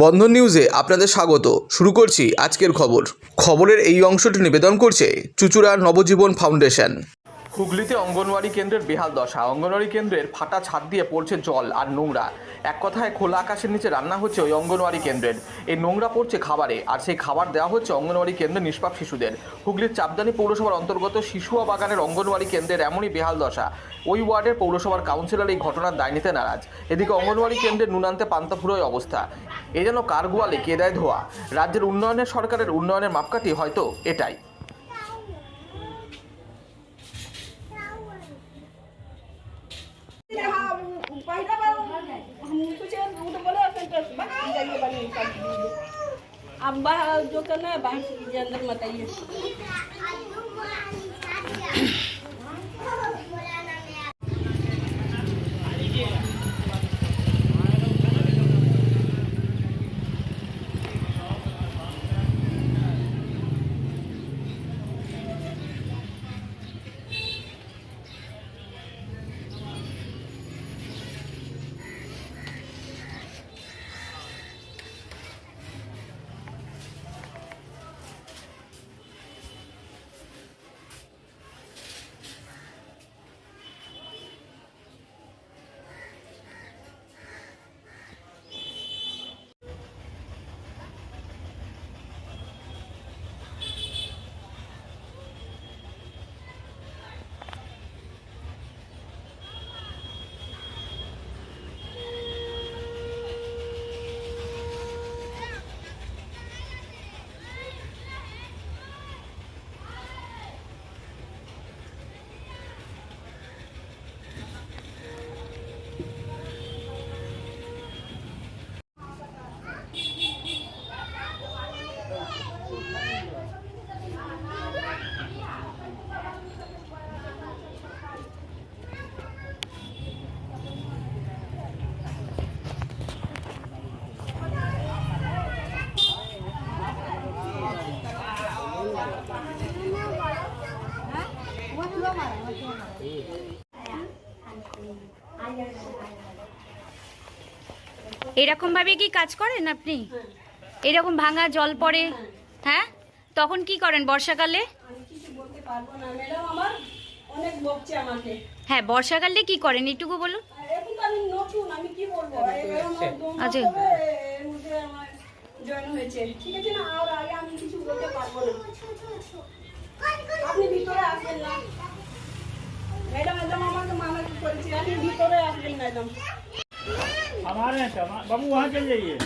বন্ধন নিউজে আপনাদের স্বাগত। শুরু করছি আজকের খবর। খবরের এই অংশটি নিবেদন করছে চুচুড়ার নবজীবন ফাউন্ডেশন। হুগলিতে অঙ্গনওয়াড়ি কেন্দ্রের বেহাল দশা। অঙ্গনওয়াড়ি কেন্দ্রের ফাটা ছাদ দিয়ে পড়ছে জল আর নোংরা। এক কথায় খোলা আকাশের নিচে রান্না হচ্ছে ওই অঙ্গনওয়াড়ি কেন্দ্রের। এই নোংরা পড়ছে খাবারে আর সেই খাবার দেওয়া হচ্ছে অঙ্গনওয়াড়ি কেন্দ্রের নিষ্পাপ শিশুদের। হুগলির চাপদানি পৌরসভার অন্তর্গত শিশুয়া বাগানের অঙ্গনওয়াড়ি কেন্দ্রের এমনই বেহাল দশা। ওই ওয়ার্ডের পৌরসভার কাউন্সিলর এই ঘটনার দায় নিতে নারাজ। এদিকে অঙ্গনওয়াড়ি কেন্দ্রের নুনান্তে পান্তাফুরোয় অবস্থা। এ যেন কার গোয়ালে কে দেয় ধোয়া রাজ্যের উন্নয়নের সরকারের উন্নয়নের মাপকাঠি হয়তো এটাই हाँ पहला बार हम सोचे वो तो बोले अपने तरफ बाहर जाइए बनी कर दीजिए अब बाहर जो करना है बाहर से कीजिए अंदर मत এরকম ভাবে কি কাজ করেন আপনি? এরকম ভাঙা জল পড়ে হ্যাঁ? তখন কি করেন বর্ষাকালে? ম্যাডাম হ্যাঁ বর্ষাকালে কি করেন এটুকু বলুন? আচ্ছা। ম্যাডাম একদম আপনি ভিতরে আসবেন একদম हमारे यहाँ बाबू वहाँ चल जाइए।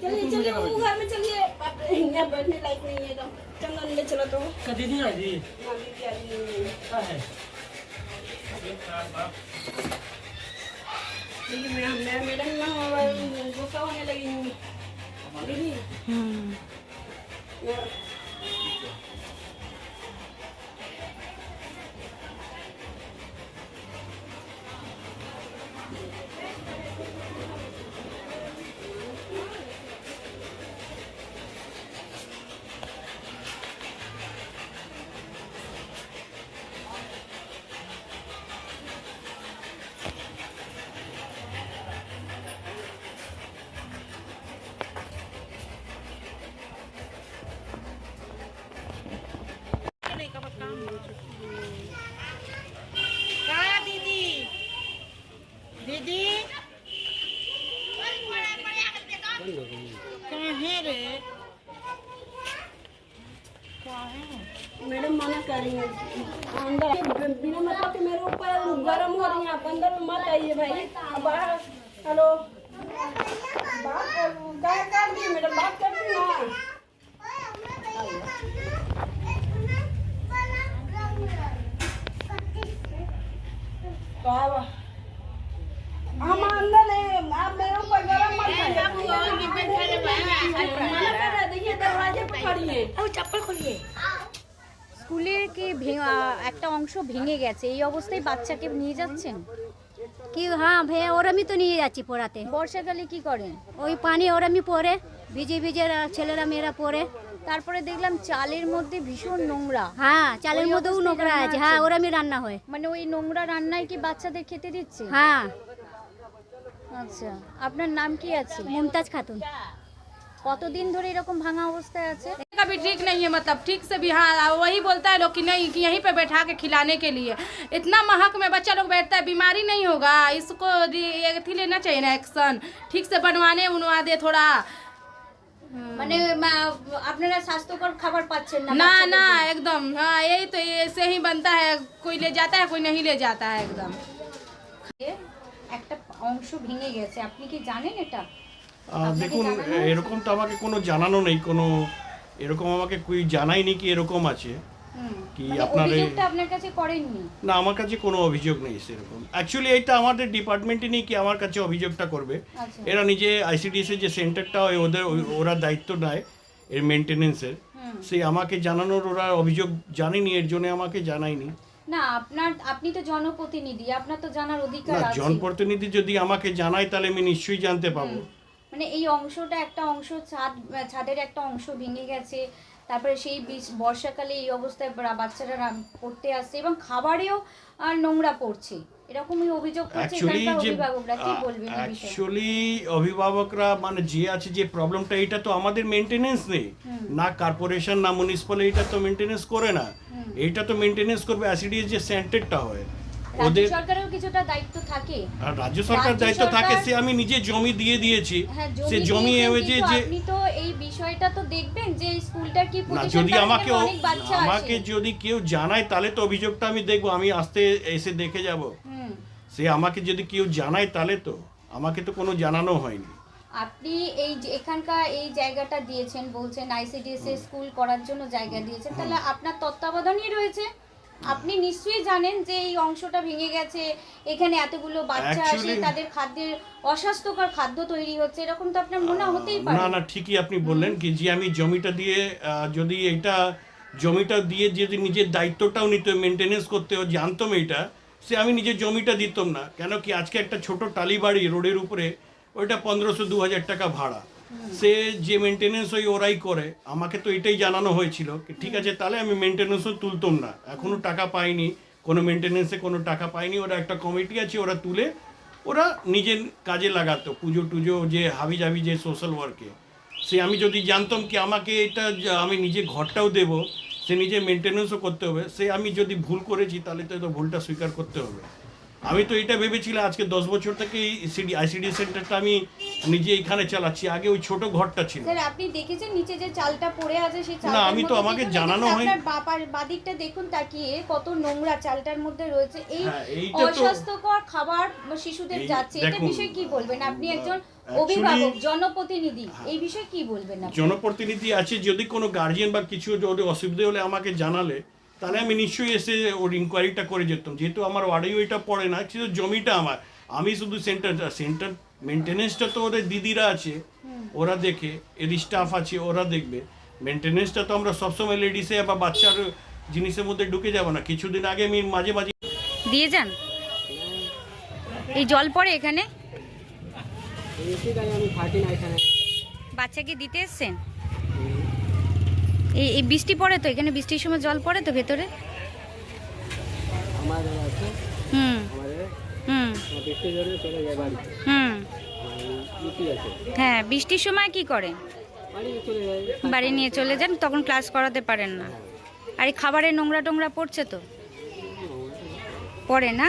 चलिए चलिए वो घर में चलिए। यहाँ बैठने लायक नहीं है एकदम चंदन ले चलो तो। का दीदी ना दी हाँ, दीदी आ रही क्या है? दीदी मैं मैं मैडम ना गुस्सा होने लगी हूँ। दीदी। अंदर बिना मतलब के मेरे ऊपर गर्म हो रही है आप अंदर मत आइए भाई अब बाहर हेलो बात कर कर दी मैडम बात करती ना तो একটা অংশ ভেঙে গেছে। এই অবস্থায় বাচ্চাকে নিয়ে যাচ্ছেন? কি হ্যাঁ ভাইয়া আমি তো নিয়ে যাচ্ছি পড়াতে। বর্ষাকালে কি করেন ওই পানি আমি পরে ভিজে ভিজে ছেলেরা মেয়েরা পরে। তারপরে দেখলাম চালের মধ্যে ভীষণ নোংরা। হ্যাঁ চালের মধ্যেও নোংরা আছে। হ্যাঁ ওর আমি রান্না হয়। মানে ওই নোংরা রান্নায় কি বাচ্চাদের খেতে দিচ্ছে? হ্যাঁ। আচ্ছা আপনার নাম কি আছে? মুমতাজ খাতুন। কতদিন ধরে এরকম ভাঙা অবস্থায় আছে का भी ठीक नहीं है मतलब ठीक से भी हाँ वही बोलता है लोग कि नहीं कि यहीं पे बैठा के खिलाने के लिए इतना महक में बच्चा लोग बैठता है बीमारी नहीं होगा इसको रि- ये थी लेना चाहिए ना एक्शन ठीक से बनवाने उनवा दे थोड़ा মানে মা- আপনারা স্বাস্থ্যকর খাবার পাচ্ছেন না ना বাচ্চাদের ना জন্য? एकदम हाँ यही तो ऐसे ही बनता है कोई ले जाता है कोई नहीं ले जाता है एकदम একটা অংশ ভেঙে গেছে আপনি কি জানেন এটা আহ, দেখুন এরকম তো আমাকে কোনো জানানো নেই কোনো এরকম আমাকে কুই জানায়নি কি এরকম আছে? কি মানে আপনার আপনার কাছে করেননি? না আমার কাছে কোনো অভিযোগ নেই সেরকম। অ্যাকচুয়ালি এটা আমাদের ডিপার্টমেন্টে নেই কি আমার কাছে অভিযোগটা করবে। আচ্ছা। এরা নিজে আইসিডিএস এর যে সেন্টারটা হয় ওদের ওরা দায়িত্ব নেয় এর মেনটেনেন্সের সেই আমাকে জানানোর ওরা অভিযোগ জানেনি এর জন্য আমাকে জানায়নি। না আপনার আপনি তো জনপ্রতিনিধি আপনার তো জানার অধিকার আছে। জনপ্রতিনিধি যদি আমাকে জানায় তাহলে আমি নিশ্চয়ই জানতে পাবো। মানে এই অংশটা একটা অংশ ছাদ ছাদের একটা অংশ ভেঙে গেছে। তারপরে সেই বীজ- বর্ষাকালে এই অবস্থায় বাচ্চারা পড়তে আসছে এবং খাবারেও আর নোংরা পড়ছে। এরকমই অভিযোগ করছে অভিভাবকরা। কি বলবেন অ্যাকচুয়ালি অভিভাবকরা মানে যে আছে যে প্রবলেমটা এটা তো আমাদের মেনটেনেন্স নেই। না কর্পোরেশন না মিউনিসিপাল এটা তো মেনটেনেন্স করে না। এটা তো মেনটেনেন্স করবে অ্যাসিডিএস যে সেন্টারটা হয়। ওদের সরকারেও কিছুটা দায়িত্ব থাকে। আর রাজ্য সরকার দায়িত্ব থাকে সে আমি নিজে জমি দিয়ে দিয়েছি। সে জমি জমি যে আপনি তো এই বিষয়টা তো দেখবেন যে স্কুলটার কি যদি আমাকে আমাকে যদি কেউ জানায় তাহলে তো অভিযোগটা আমি দেখব আমি আসতে এসে দেখে যাব। সে আমাকে যদি কেউ জানায় তাহলে তো আমাকে তো কোনো জানানো হয়নি। আপনি এই এখানকার এই জায়গাটা দিয়েছেন বলছেন আইসিডিএস এর স্কুল করার জন্য জায়গা দিয়েছেন তাহলে আপনার তত্ত্বাবধানই রয়েছে? আপনি নিশ্চয়ই জানেন যে এই অংশটা ভেঙে গেছে এখানে এতগুলো বাচ্চা আসে Actually- তাদের খাদ্যের অস্বাস্থ্যকর খাদ্য তৈরি হচ্ছে এরকম তো আপনার মনে হতেই পারে। না না ঠিকই আপনি বললেন কি যে আমি জমিটা দিয়ে আহ, যদি এটা জমিটা দিয়ে যদি নিজের দায়িত্বটাও নিত মেনটেনেন্স করতে ও জানতাম এটা সে আমি নিজের জমিটা দিতাম না। কেন কি আজকে একটা ছোট টালি বাড়ি রোডের উপরে ওইটা পনেরোশো দু হাজার টাকা ভাড়া। সে যে মেনটেনেন্স ওই ওরাই করে। আমাকে তো এটাই জানানো হয়েছিল ঠিক আছে, তাহলে আমি মেনটেনেন্সও তুলতাম না। এখনও টাকা পাইনি, কোনো মেনটেনেন্সে কোনো টাকা পাইনি, ওরা একটা কমিটি আছে, ওরা তুলে ওরা নিজের কাজে লাগাতো, পুজো টুজো, যে হাবি জাবি যে সোশ্যাল ওয়ার্কে সে আমি যদি জানতাম কি আমাকে এটা আমি নিজে ঘরটাও দেব, সে নিজে মেনটেনেন্সও করতে হবে, সে আমি যদি ভুল করেছি, তাহলে তো তো ভুলটা স্বীকার করতে হবে। আমি তো এটা ভেবেছিলাম আজকে দশ বছর থেকে সিডি আইসিডি সেন্টারটা আমি নিজে এখানে চালাচ্ছি। আগে ওই ছোট ঘরটা ছিল। স্যার আপনি দেখেছেন নিচে যে চালটা পড়ে আছে সেই না, আমি তো আমাকে জানানো হয়নি। আপনার বাপার বাদিকটা দেখুন তাকিয়ে কত নোংরা চালটার মধ্যে রয়েছে। এই হ্যাঁ, অস্বাস্থ্যকর খাবার শিশুদের যাচ্ছে। এটা বিষয়ে কি বলবেন? আপনি একজন অভিভাবক জনপ্রতিনিধি এই বিষয়ে কি বলবেন আপনি? জনপ্রতিনিধি আছে যদি কোনো গার্জিয়ান বা কিছু যদি অসুবিধা হলে আমাকে জানালে তাহলে আমি নিশ্চয়ই এসে ওর ইনকোয়ারিটা করে যেতাম। যেহেতু আমার ওয়ার্ডেও এটা পড়ে না শুধু জমিটা আমার। আমি শুধু সেন্টার সেন্টার মেনটেনেন্সটা তো ওদের দিদিরা আছে ওরা দেখে এর স্টাফ আছে ওরা দেখবে। মেনটেনেন্সটা তো আমরা সবসময় লেডিসে বা বাচ্চার জিনিসের মধ্যে ঢুকে যাব না। কিছুদিন আগে আমি মাঝে মাঝে দিয়ে যান। এই জল পড়ে এখানে। বাচ্চাকে দিতে এসছেন? এই এই বৃষ্টি পড়ে তো এখানে বৃষ্টির সময় জল পড়ে তো ভেতরে? হুম। হুম। হুম। হ্যাঁ বৃষ্টির সময় কি করেন? বাড়ি নিয়ে চলে যান তখন ক্লাস করাতে পারেন না। আর এই খাবারের নোংরা টোংরা পড়ছে তো? পড়ে না?